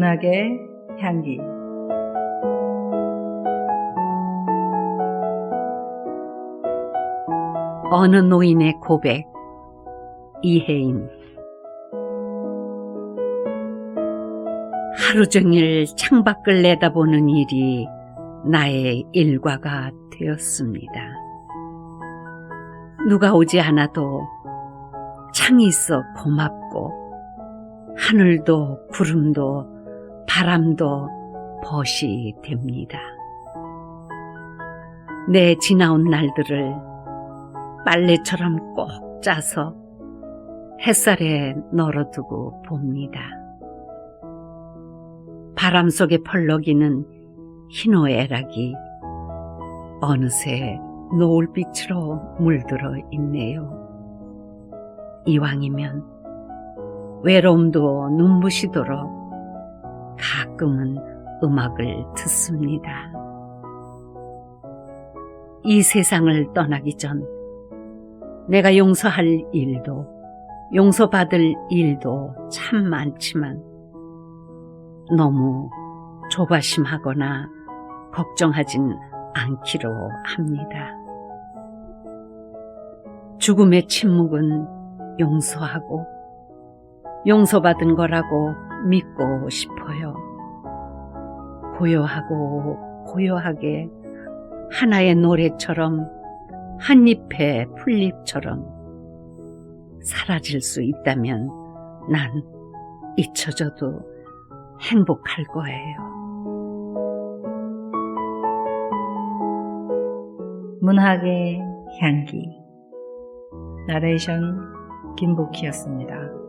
문학의 향기. 어느 노인의 고백? 이혜인. 하루 종일 창밖을 내다보는 일이 나의 일과가 되었습니다. 누가 오지 않아도 창이 있어 고맙고 하늘도 구름도 바람도 벗이 됩니다. 내 지나온 날들을 빨래처럼 꼭 짜서 햇살에 널어두고 봅니다. 바람 속에 펄럭이는 흰오애락이 어느새 노을빛으로 물들어 있네요. 이왕이면 외로움도 눈부시도록 가끔은 음악을 듣습니다. 이 세상을 떠나기 전 내가 용서할 일도 용서받을 일도 참 많지만 너무 조바심하거나 걱정하진 않기로 합니다. 죽음의 침묵은 용서하고 용서받은 거라고 믿고 싶어요. 고요하고 고요하게 하나의 노래처럼 한 잎의 풀잎처럼 사라질 수 있다면 난 잊혀져도 행복할 거예요. 문학의 향기 나레이션 김복희였습니다.